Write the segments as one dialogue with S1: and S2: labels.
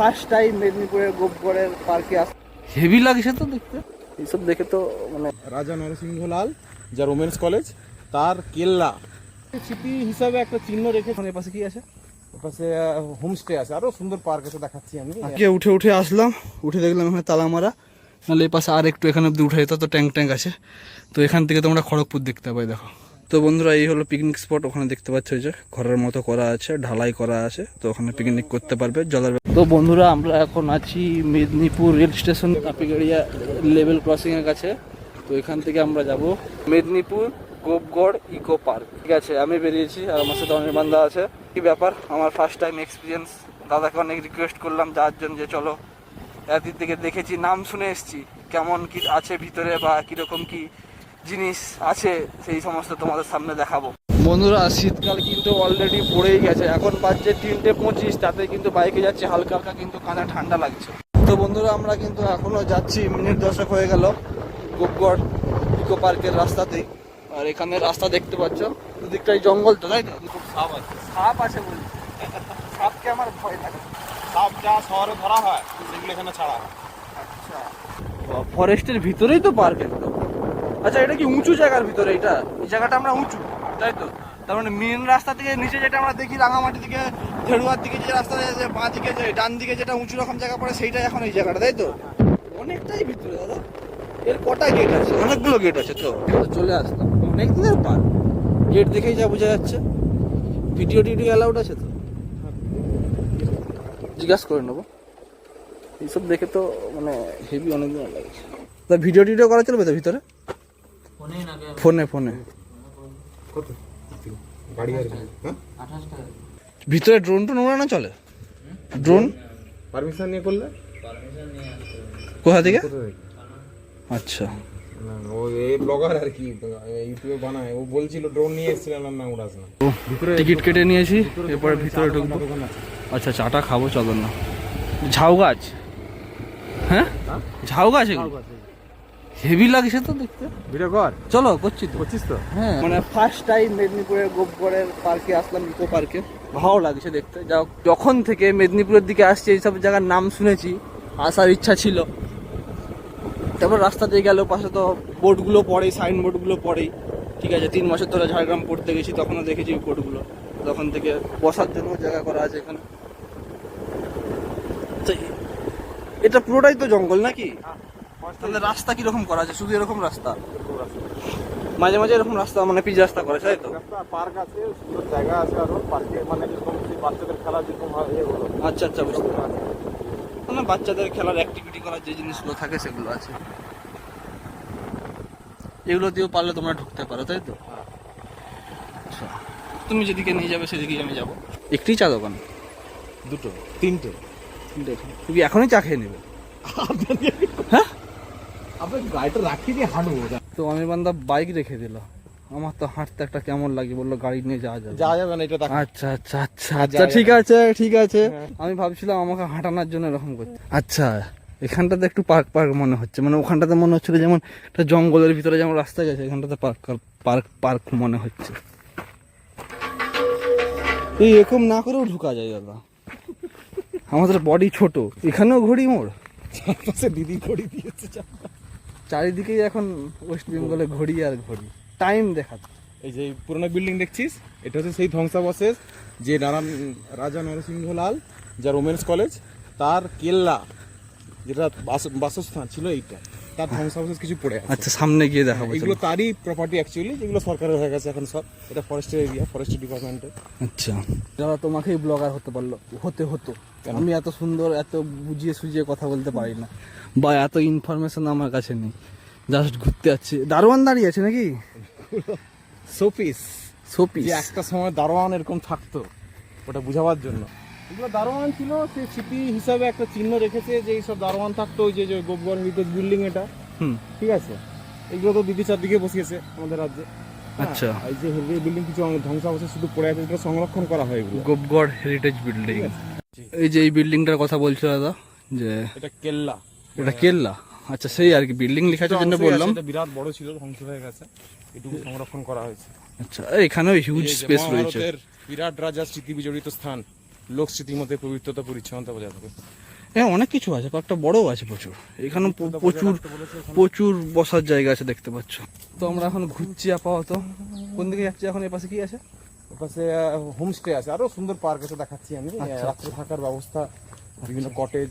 S1: First time মেদিনীপুরের গোপগড়ের পার্কে আস। Heavy লাগছে তো দেখতে। এইসব দেখে তো মানে
S2: রাজা নরসিংহলাল যা ওমেন্স কলেজ তার কেল্লা। স্মৃতি হিসাবে একটা চিহ্ন রেখে
S1: এখন এর পাশে কি আছে?
S2: পাশে হোমস্টে আছে। আরও সুন্দর পার্ক আছে দেখাচ্ছি আমি।
S1: আগে উঠে উঠে আসলাম। উঠে দেখলাম এখানে তালা মারা। নাহলে এই পাশে আর একটু এখানে অব্দি উঠে যেত তো ট্যাঙ্ক ট্যাঙ্ক আছে। তো এখান থেকে তোমরা খড়গপুর দেখতে পাই দেখো। তো বন্ধুরা, এই হলো পিকনিক স্পট ওখানে দেখতে পাচ্ছ যে ঘরের মতো করা আছে, ঢালাই করা আছে, তো ওখানে পিকনিক করতে পারবে, জলের তো বন্ধুরা, আমরা এখন আছি Medinipur rail station, Kapigaria level crossing এর কাছে। তো এখান থেকে আমরা যাব মেদিনীপুর, গোপগড় ইকো পার্ক ঠিক আছে, আমি বেরিয়েছি আর আমার সাথে অনির্বাণ দা আছে। কি ব্যাপার, আমার ফার্স্ট টাইম এক্সপিরিয়েন্স দাদাকে অনেক রিকোয়েস্ট করলাম যাওয়ার জন্য যে চলো এদিক থেকে দেখেছি, নাম শুনে এসেছি। কেমন কি আছে ভিতরে বা কীরকম কি জিনিস আছে সেই সমস্ত তোমাদের সামনে দেখাবো। বন্ধুরা শীতকাল কিন্তু অলরেডি পড়েই গেছে। এখন বাজছে তিনটে পঁচিশ তাতে কিন্তু বাইকে যাচ্ছে হালকা হালকা কিন্তু কাঁধে ঠান্ডা লাগছে। তো বন্ধুরা আমরা কিন্তু এখনও যাচ্ছি মিনিট দশক হয়ে গেল গোপগড় ইকো পার্কের রাস্তাতেই আর এখানে রাস্তা দেখতে পাচ্ছ দুদিকটাই জঙ্গল তো তাই তো? খুব সাপ আছে। সাপ আছে বলি সাপকে আমার ভয় লাগে।
S2: সাপ যা শহরে ধরা হয় সেগুলো এখানে ছাড়া হয়।
S1: ফরেস্টের ভিতরেই তো পার্ক একদম। আচ্ছা এটা কি উঁচু জায়গার ভিতরে এটা? এই জায়গাটা আমরা উঁচু, তাই তো? তার মানে মেন রাস্তা থেকে নিচে যেটা আমরা দেখি, রাঙামাটি দিকে, ধেড়ুয়ার দিকে যে রাস্তা যে বাঁ দিকে যে, ডান দিকে যেটা উঁচু রকম জায়গা পড়ে, সেইটাই এখন এই জায়গাটা, তাই তো? অনেকটাই ভিতরে, দাদা। এর কটা গেট আছে? অনেকগুলো গেট আছে তো? চলে আসলাম। অনেক দিনের পার্ক গেট দেখেই যা বোঝা যাচ্ছে। ভিডিও টিডিও অ্যালাউড আছে তো? জিজ্ঞাসা করে নেব। এইসব দেখে তো মানে হেভি অনেক দিন লাগছে। তা ভিডিও টিডিও করা চলবে তো ভিতরে? ফোনে ফোনে।
S2: হ্যাঁ?
S1: ভিতরে ড্রোন টোন ওড়ানো চলে? ড্রোন
S2: পারমিশন নিয়ে করলে?
S1: কোথা থেকে? আচ্ছা।
S2: না, ও এই ব্লগার আর কি ইউটিউবে বানায়। ও বলছিল ড্রোন নিয়ে এসেছিলাম না উড়াস না। ভিতরে
S1: টিকিট কেটে নিয়েছি এরপরে ভিতরে ঢুকবো। আচ্ছা চাটা খাব চলো না। ঝাউ গাছ? হ্যাঁ? ঝাউ গাছ হেভি লাগছে তো দেখতে।
S2: ভিডিও কর
S1: চলো করছি তো।
S2: করছিস তো?
S1: হ্যাঁ। মানে ফার্স্ট টাইম মেদিনীপুরের গোপগড়ের পার্কে আসলাম ইকো পার্কে ভালো লাগছে দেখতে। যা হোক, যখন থেকে মেদিনীপুরের দিকে আসছে এইসব জায়গার নাম শুনেছি আসার ইচ্ছা ছিল। তারপর রাস্তা দিয়ে গেল পাশে তো বোর্ডগুলো পড়েই সাইন বোর্ডগুলো পড়েই। ঠিক আছে তিন মাসের ধরে ঝাড়গ্রাম পড়তে গেছি তখনও দেখেছি ওই বোর্ডগুলো তখন থেকে বসার জন্য জায়গা করা আছে এখানে। এটা পুরোটাই তো জঙ্গল নাকি? তাহলে রাস্তা কীরকম করা আছে? শুধু এরকম রাস্তা? মাঝে মাঝে এরকম রাস্তা মানে পিচ রাস্তা করে তাই তো?
S2: পার্ক আছে সুন্দর জায়গা আছে আরও পার্কে মানে যেরকম সেই বাচ্চাদের খেলা যেরকম হয়
S1: আচ্ছা আচ্ছা বুঝতে পারছি। মানে বাচ্চাদের খেলার অ্যাক্টিভিটি করার যে জিনিসগুলো থাকে সেগুলো আছে। এগুলো দিয়েও পারলে তোমরা ঢুকতে পারো তাই তো? আচ্ছা। তুমি যেদিকে নিয়ে যাবে সেদিকেই আমি যাব। একটি চা দোকান?
S2: দুটো তিনটে।
S1: তিনটে তুমি এখনই চা খেয়ে নেবে। হ্যাঁ?
S2: গাড়িটা রাখি দিয়ে হাঁটবো
S1: তো আমি বান্দা বাইক রেখে দিল। আমার তো হাঁটতে একটা কেমন লাগে বলল গাড়ি নিয়ে যাওয়া যাবে।
S2: যাওয়া যাবে না এটা
S1: আচ্ছা আচ্ছা আচ্ছা আচ্ছা ঠিক আছে ঠিক আছে। আমি ভাবছিলাম আমাকে হাঁটানোর জন্য এরকম করতে। আচ্ছা এখানটাতে একটু পার্ক পার্ক মনে হচ্ছে। মানে ওখানটাতে মনে হচ্ছিল যেমন একটা জঙ্গলের ভিতরে যেমন রাস্তা গেছে এখানটাতে পার্ক পার্ক পার্ক মনে হচ্ছে। এই এরকম না করেও ঢুকা যায় দাদা। আমাদের বডি ছোট। এখানেও ঘড়ি মোড়।
S2: চারপাশে দিদি ঘড়ি দিয়েছে
S1: চারিদিকেই এখন ওয়েস্ট বেঙ্গলে ঘড়ি আর ঘড়ি। টাইম দেখাচ্ছে।
S2: এই যে পুরোনো বিল্ডিং দেখছিস? এটা হচ্ছে সেই ধ্বংসাবশেষ যে নারায়ণ রাজা নরসিংহ লাল যার ওমেন্স কলেজ তার কেল্লা যেটা বাস- বাসস্থান ছিল এইটা। তার ধ্বংসাবশেষ কিছু পড়ে আছে।
S1: আচ্ছা সামনে গিয়ে দেখাবো
S2: এগুলো তারই প্রপার্টি অ্যাকচুয়ালি যেগুলো সরকারের হয়ে গেছে এখন সব। এটা ফরেস্টের এরিয়া ফরেস্ট ডিপার্টমেন্টের
S1: আচ্ছা। যারা তোমাকেই ব্লগার হতে পারল হতে হতো। আমি এত সুন্দর এত বুঝিয়ে সুঝিয়ে কথা বলতে পারি না। বা এত ইনফরমেশন আমার কাছে নেই। জাস্ট ঘুরতে যাচ্ছি। দারোয়ান দাঁড়িয়ে আছে নাকি?
S2: শোপিস। যে একটা সময় দারোয়ান এরকম থাকতো ওটা বুঝাবার জন্য। এগুলো দারোয়ান ছিল সে স্মৃতি হিসাবে একটা চিহ্ন রেখেছে যে এইসব দারোয়ান থাকতো ওই যে যে হেরিটেজ বিল্ডিং এটা।
S1: হুম।
S2: ঠিক আছে? এগুলো তো দিদি চারদিকে বসিয়েছে আমাদের রাজ্যে। হ্যাঁ,
S1: আচ্ছা।
S2: এই যে হেরিটেজ বিল্ডিং কিছু অনেক ধ্বংসাবশেষ শুধু পড়ে আছে এগুলো সংরক্ষণ করা হয় এগুলো।
S1: গোপগড় হেরিটেজ বিল্ডিং এই যে এই বিল্ডিংটার কথা বলছো দাদা যে
S2: এটা কেল্লা।
S1: এটা কেল্লা? আচ্ছা সেই আর কি বিল্ডিং লেখার জন্য বললাম।
S2: এটা বিরাট বড় ছিল ধ্বংস হয়ে গেছে। এটুকু সংরক্ষণ করা হয়েছে।
S1: আচ্ছা এখানেও হিউজ স্পেস রয়েছে।
S2: বিরাট রাজার স্মৃতি বিজড়িত স্থান। লোক স্মৃতির মধ্যে পবিত্রতা পরিচ্ছন্নতা বজায় থাকে।
S1: হ্যাঁ অনেক কিছু আছে পার্কটা বড়ও আছে প্রচুর। এখানে প্রচুর প্রচুর বসার জায়গা আছে দেখতে পাচ্ছ। তো আমরা এখন ঘুরছি আপাতত। কোন দিকে যাচ্ছি এখন? এর পাশে কি আছে?
S2: ওপাশে হোমস্টে আছে। আরও সুন্দর পার্ক আছে দেখাচ্ছি আমি।
S1: আচ্ছা।
S2: রাত্রে থাকার ব্যবস্থা বিভিন্ন কটেজ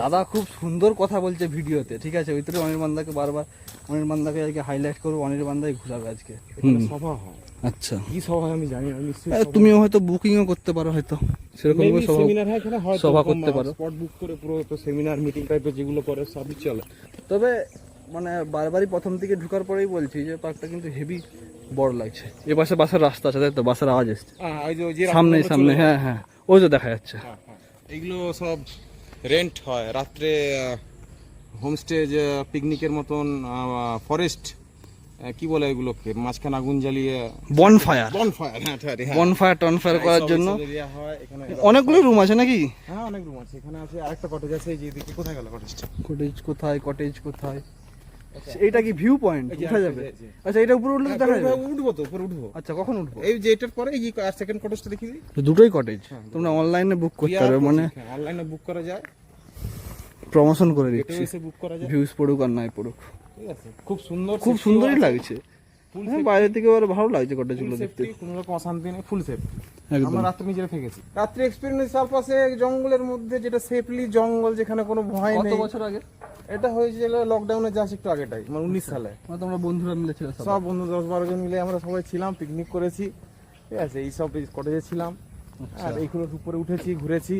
S1: দাদা খুব সুন্দর কথা বলছে ভিডিওতে ঠিক আছে? ওই তো অনির্বান্দাকে বারবার অনির্বান্দাকে আজকে হাইলাইট করব অনির্বান্দাই ঘুরাবে আজকে।
S2: সভা হয়।
S1: আচ্ছা।
S2: কি সভা হয় আমি জানি না নিশ্চয়ই
S1: তুমিও হয়তো বুকিংও করতে পারো হয়তো। সেরকম সভা
S2: সেমিনার হয় এখানে হয়
S1: সভা করতে পারো।
S2: স্পট বুক করে পুরো তো সেমিনার মিটিং টাইপের যেগুলো করে সবই চলে।
S1: তবে মানে বারবারই প্রথম দিকে ঢুকার পরেই বলছি যে পার্কটা কিন্তু হেভি বড় লাগছে। এ পাশে বাসের রাস্তা আছে তাই তো? বাসের আওয়াজ
S2: যে-
S1: সামনে সামনে হ্যাঁ হ্যাঁ। ওই তো দেখা যাচ্ছে।
S2: হ্যাঁ, হ্যাঁ। এইগুলো সব রেন্ট হয়। রাত্রে হোমস্টে যে পিকনিকের মতন ফরেস্ট কি বলে এগুলোকে? মাঝখানে আগুন জ্বালিয়ে
S1: বন ফায়ার
S2: বন ফায়ার হ্যাঁ। Sorry, হ্যাঁ।
S1: বন ফায়ার টন ফায়ার করার জন্য
S2: হয়,
S1: অনেকগুলো রুম আছে নাকি?
S2: হ্যাঁ অনেক রুম আছে। এখানে আছে আরেকটা কটেজ আছে এই যে এদিকে। কোথায় গেল কটেজটা
S1: কটেজ কোথায় কটেজ কোথায়? এইটা কি ভিউ পয়েন্ট উঠা যাবে? আচ্ছা এটা উপরে উঠলে তো দেখা যাবে।
S2: উঠবো তো উপরে উঠবো।
S1: আচ্ছা কখন উঠবো?
S2: এই যে এটার পরে এই সেকেন্ড কটেজটা দিই।
S1: তো দুটোই কটেজ তোমরা অনলাইনে বুক করতে পারবে মানে
S2: অনলাইনে বুক করা যায়।
S1: প্রমোশন করে দিচ্ছি।
S2: বুক করা যায়।
S1: ভিউজ পড়ুক আর নাই পড়ুক।
S2: ঠিক আছে? খুব সুন্দর
S1: খুব সুন্দরই লাগছে। হ্যাঁ বাইরে থেকে আবার ভালো লাগছে কটেজগুলো দেখতে।
S2: কোনো রকম অশান্তি নেই ফুল সেফ আমরা রাত্রে নিজেরা থেকেছি রাত্রে এক্সপিরিয়েন্স জঙ্গলের মধ্যে যেটা সেফলি জঙ্গল যেখানে কোনো ভয়
S1: কত বছর আগে?
S2: এটা হয়েছিল লকডাউনে যাস একটু আগেটাই মানে উনিশ সালে।
S1: মানে তোমরা বন্ধুরা মিলে ছিল সব
S2: সব বন্ধু দশ বারো জন মিলে আমরা সবাই ছিলাম পিকনিক করেছি। ঠিক আছে এই সব কটেজে ছিলাম। আর এইগুলোর উপরে উঠেছি ঘুরেছি।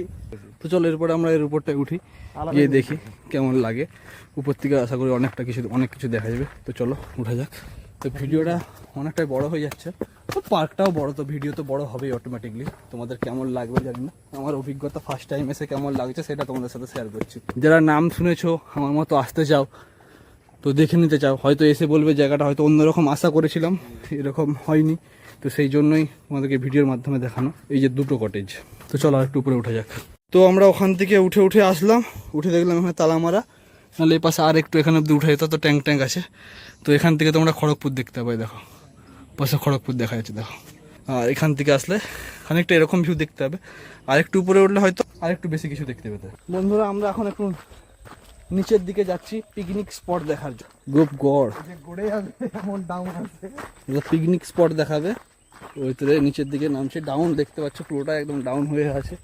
S1: তো চলো এরপরে আমরা এর উপরটায় উঠি। গিয়ে দেখি কেমন লাগে। উপর থেকে আশা করি অনেকটা কিছু অনেক কিছু দেখা যাবে। তো চলো উঠা যাক। তো ভিডিওটা অনেকটাই বড় হয়ে যাচ্ছে। তো পার্কটাও বড় তো ভিডিও তো বড় হবেই অটোমেটিকলি তোমাদের কেমন লাগবে জানি না। আমার অভিজ্ঞতা ফার্স্ট টাইম এসে কেমন লাগছে সেটা তোমাদের সাথে শেয়ার করছি। যারা নাম শুনেছো আমার মতো আসতে চাও তো দেখে নিতে চাও। হয়তো এসে বলবে জায়গাটা, হয়তো অন্যরকম আশা করেছিলাম, এরকম হয়নি। তো সেই জন্যই তোমাদেরকে ভিডিওর মাধ্যমে দেখানো, এই যে দুটো কটেজ তো চলো আর একটু উপরে উঠে যাক। তো আমরা ওখান থেকে উঠে উঠে আসলাম, উঠে দেখলাম এখানে তালা মারা। নাহলে এই পাশে আর একটু এখানে অব্দি উঠে যেত, তো ট্যাঙ্ক ট্যাঙ্ক আছে। তো এখান থেকে তোমরা খড়গপুর দেখতে পাবে, দেখো। পাশে খড়গপুর দেখা যাচ্ছে, দেখো। আর এখান থেকে আসলে খানিকটা এরকম ভিউ দেখতে হবে। আর একটু উপরে উঠলে হয়তো আর একটু বেশি কিছু দেখতে পেতে। বন্ধুরা, আমরা এখন একটু নিচের দিকে যাচ্ছি পিকনিক স্পট দেখার জন্য।
S2: যে গড়ে
S1: পিকনিক স্পট দেখাবে। তো নিচের দিকে নামছে ডাউন দেখতে পাচ্ছ পুরোটা একদম ডাউন হয়ে আছে।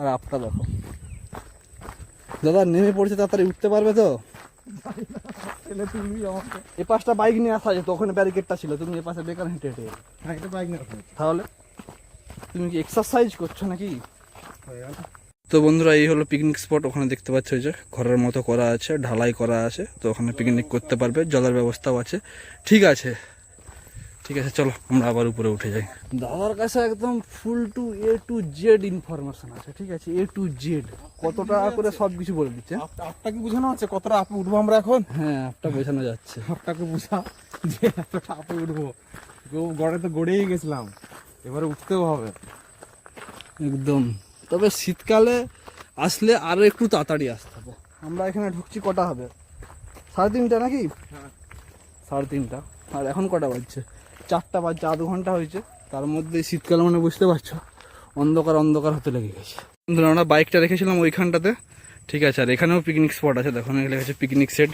S1: আর আপটা দেখো। দাদা নেমে পড়ছে তাড়াতাড়ি উঠতে পারবে তো? এ পাশটা বাইক নিয়ে আসা যেত ওখানে ব্যারিকেডটা ছিল। তুমি এ পাশে বেকার হেঁটে হেঁটে
S2: বাইক না
S1: তাহলে তুমি কি এক্সারসাইজ করছ নাকি? তো বন্ধুরা এই হলো পিকনিক স্পট ওখানে দেখতে পাচ্ছ ওই যে ঘরের মতো করা আছে ঢালাই করা আছে। তো ওখানে পিকনিক করতে পারবে জলের ব্যবস্থাও আছে। ঠিক আছে। ঠিক আছে চলো আমরা আবার উপরে উঠে যাই। দাদার কাছে একদম full to A to Z information আছে ঠিক আছে? এ টু জেড কত টাকা করে সব কিছু বলে দিচ্ছে।
S2: আপটা কি বোঝানো আছে? কতটা আপে উঠবো আমরা এখন?
S1: হ্যাঁ আপটা বোঝানো যাচ্ছে।
S2: আপটাকে বুঝা যে এতটা আপে উঠবো। গো- গড়ে তো গড়েই গেছিলাম। এবারে উঠতেও হবে।
S1: একদম। তবে শীতকালে আসলে আরও একটু তাড়াতাড়ি আসতে হবে। আমরা এখানে ঢুকছি কটা হবে? সাড়ে তিনটা নাকি?
S2: হ্যাঁ।
S1: সাড়ে তিনটা। আর এখন কটা বাজছে? চারটা বাজছে আধ ঘণ্টা হয়েছে। তার মধ্যে শীতকাল মানে বুঝতে পারছ? অন্ধকার অন্ধকার হতে লেগে গেছে। বন্ধুরা, আমরা বাইকটা রেখেছিলাম ওইখানটাতে। ঠিক আছে আর এখানেও পিকনিক স্পট আছে। দেখো এখানে লেখা আছে পিকনিক সেট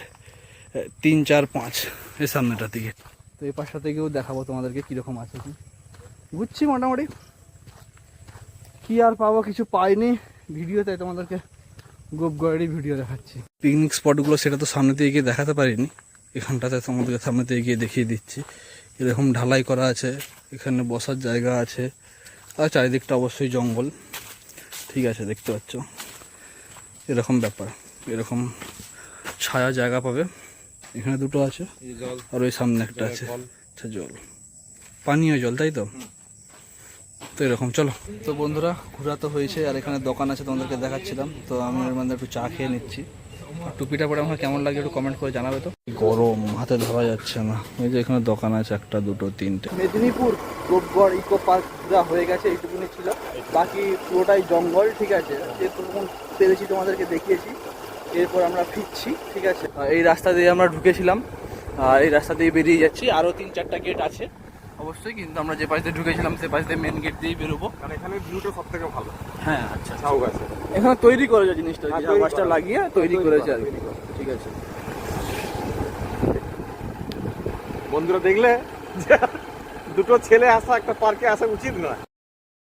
S1: তিন চার পাঁচ এই সামনেটার দিকে। তো এই পাশটা থেকেও দেখাবো তোমাদেরকে কীরকম আছে। কি বুঝছি মোটামুটি। কি আর পাবো কিছু পাইনি। ভিডিওতে তোমাদেরকে গোপগড়েরই ভিডিও দেখাচ্ছি। পিকনিক স্পটগুলো সেটা তো সামনে দিয়ে গিয়ে দেখাতে পারিনি। এখানটাতে তোমাদেরকে সামনে দিয়ে গিয়ে দেখিয়ে দিচ্ছি। এরকম ঢালাই করা আছে এখানে বসার জায়গা আছে আর চারিদিকটা অবশ্যই জঙ্গল। ঠিক আছে দেখতে পাচ্ছ? এরকম ব্যাপার এরকম ছায়া জায়গা পাবে। এখানে দুটো আছে আর ওই সামনে একটা আছে। আচ্ছা জল। পানীয় জল তাই তো? তো এরকম চলো। তো বন্ধুরা ঘোরা তো হয়েছে আর এখানে দোকান আছে তোমাদেরকে দেখাচ্ছিলাম। তো আমি এর মধ্যে একটু চা খেয়ে নিচ্ছি। টুপিটা পরে আমার কেমন লাগে একটু কমেন্ট করে জানাবে তো। গরম হাতে ধরা যাচ্ছে না। ওই যে এখানে দোকান আছে একটা দুটো তিনটে। মেদিনীপুর গোপগড় ইকো পার্ক যা হয়ে গেছে এইটুকুনি ছিল। বাকি পুরোটাই জঙ্গল ঠিক আছে? যেটুকু পেরেছি তোমাদেরকে দেখিয়েছি। এরপর আমরা ফিরছি ঠিক আছে? এই রাস্তা দিয়ে আমরা ঢুকেছিলাম। আর এই রাস্তা দিয়ে বেরিয়ে যাচ্ছি। আরও তিন চারটা গেট আছে। অবশ্যই কিন্তু আমরা যে পাশ দিয়ে ঢুকেছিলাম সে পাশ দিয়ে মেন গেট দিয়েই বেরোবো।
S2: কারণ এখানে ভিউটা সব থেকে ভালো।
S1: হ্যাঁ আচ্ছা
S2: ঝাউ গাছে
S1: এখানে তৈরি করেছে জিনিসটা
S2: হ্যাঁ,
S1: গাছটা লাগিয়ে তৈরি করেছে আর ঠিক আছে।
S2: বন্ধুরা দেখলে দুটো ছেলে আসা একটা পার্কে আসা উচিত নয়।